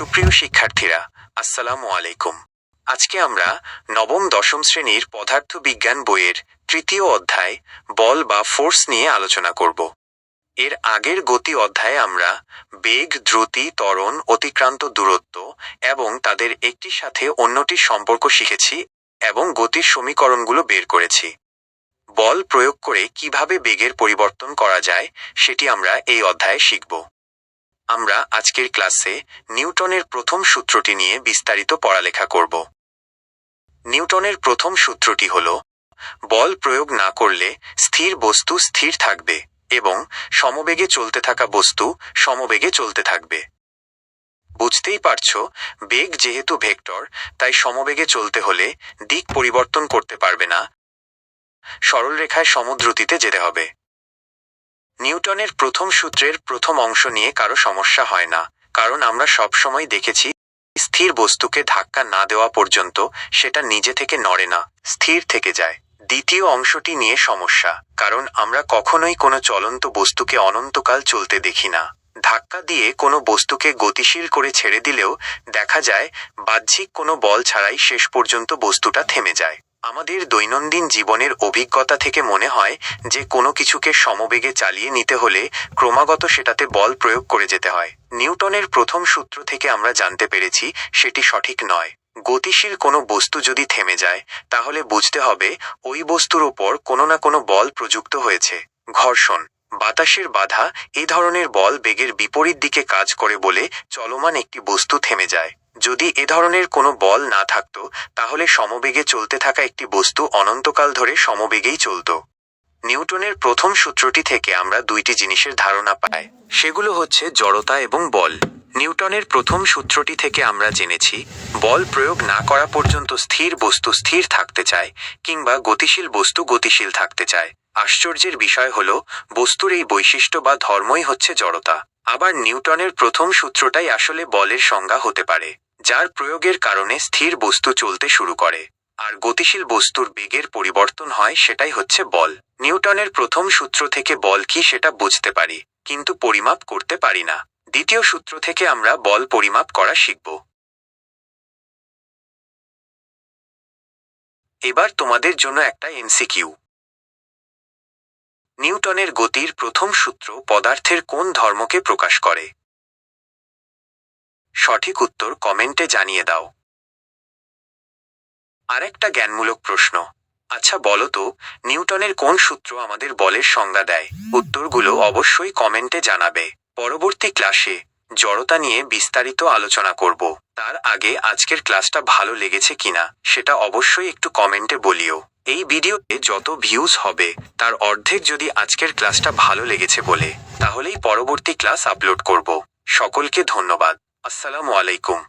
সুপ্রিয় শিক্ষার্থীরা, আসসালামু আলাইকুম। আজকে আমরা নবম দশম শ্রেণির পদার্থবিজ্ঞান বইয়ের তৃতীয় অধ্যায়, বল বা ফোর্স নিয়ে আলোচনা করব। এর আগের গতি অধ্যায়ে আমরা বেগ, দ্রুতি, ত্বরণ, অতিক্রান্ত দূরত্ব এবং তাদের একটির সাথে অন্যটির সম্পর্ক শিখেছি এবং গতির সমীকরণগুলো বের করেছি। বল প্রয়োগ করে কীভাবে বেগের পরিবর্তন করা যায়, সেটি আমরা এই অধ্যায়ে শিখব। আমরা আজকের ক্লাসে নিউটনের প্রথম সূত্রটি নিয়ে বিস্তারিত পড়ালেখা করব। নিউটনের প্রথম সূত্রটি হল, বল প্রয়োগ না করলে স্থির বস্তু স্থির থাকবে এবং সমবেগে চলতে থাকা বস্তু সমবেগে চলতে থাকবে। বুঝতেই পারছ, বেগ যেহেতু ভেক্টর, তাই সমবেগে চলতে হলে দিক পরিবর্তন করতে পারবে না। সরলরেখায় সমদ্রুতিতে যেতে হবে। নিউটনের প্রথম সূত্রের প্রথম অংশ নিয়ে কারও সমস্যা হয় না, কারণ আমরা সবসময় দেখেছি স্থির বস্তুকে ধাক্কা না দেওয়া পর্যন্ত সেটা নিজে থেকে নড়ে না, স্থির থেকে যায়। দ্বিতীয় অংশটি নিয়ে সমস্যা, কারণ আমরা কখনোই কোনো চলন্ত বস্তুকে অনন্তকাল চলতে দেখি না। ধাক্কা দিয়ে কোনো বস্তুকে গতিশীল করে ছেড়ে দিলেও দেখা যায় বাহ্যিক কোনো বল ছাড়াই শেষ পর্যন্ত বস্তুটা থেমে যায়। আমাদের দৈনন্দিন জীবনের অভিজ্ঞতা থেকে মনে হয় যে কোনো কিছুকে সমবেগে চালিয়ে নিতে হলে ক্রমাগত সেটাতে বল প্রয়োগ করে যেতে হয়। নিউটনের প্রথম সূত্র থেকে আমরা জানতে পেরেছি সেটি সঠিক নয়। গতিশীল কোনো বস্তু যদি থেমে যায়, তাহলে বুঝতে হবে ওই বস্তুর ওপর কোনো না কোনো বল প্রযুক্ত হয়েছে। ঘর্ষণ, বাতাসের বাধা এ ধরনের বল বেগের বিপরীত দিকে কাজ করে বলে চলমান একটি বস্তু থেমে যায়। যদি এ ধরনের কোনো বল না থাকত, তাহলে সমবেগে চলতে থাকা একটি বস্তু অনন্তকাল ধরে সমবেগেই চলত। নিউটনের প্রথম সূত্রটি থেকে আমরা দুইটি জিনিসের ধারণা পাই। সেগুলো হচ্ছে জড়তা এবং বল। নিউটনের প্রথম সূত্রটি থেকে আমরা জেনেছি, বল প্রয়োগ না করা পর্যন্ত স্থির বস্তু স্থির থাকতে চায়, কিংবা গতিশীল বস্তু গতিশীল থাকতে চায়। আশ্চর্যের বিষয় হল, বস্তুর এই বৈশিষ্ট্য বা ধর্মই হচ্ছে জড়তা। আবার নিউটনের প্রথম সূত্রটাই আসলে বলের সংজ্ঞা হতে পারে। যার প্রয়োগের কারণে স্থির বস্তু চলতে শুরু করে। আর গতিশীল বস্তুর বেগের পরিবর্তন হয় সেটাই হচ্ছে বল। নিউটনের প্রথম সূত্র থেকে বল কি সেটা বুঝতে পারি, কিন্তু পরিমাপ করতে পারি না। দ্বিতীয় সূত্র থেকে আমরা বল পরিমাপ করা শিখব। এবার তোমাদের জন্য একটা এমসিকিউ। নিউটনের গতির প্রথম সূত্র পদার্থের কোন ধর্মকে প্রকাশ করে? সঠিক উত্তর কমেন্টে জানিয়ে দাও। আরেকটা জ্ঞানমূলক প্রশ্ন। আচ্ছা বলো তো, নিউটনের কোন সূত্র আমাদের বলের সংজ্ঞা দেয়? উত্তরগুলো অবশ্যই কমেন্টে জানাবে। পরবর্তী ক্লাসে জড়তা নিয়ে বিস্তারিত আলোচনা করব। তার আগে আজকের ক্লাসটা ভালো লেগেছে কিনা, সেটা অবশ্যই একটু কমেন্টে বলিও। এই ভিডিওতে যত ভিউজ হবে, তার অর্ধেক যদি আজকের ক্লাসটা ভালো লেগেছে বলে, তাহলেই পরবর্তী ক্লাস আপলোড করব। সকলকে ধন্যবাদ। আসসালামু আলাইকুম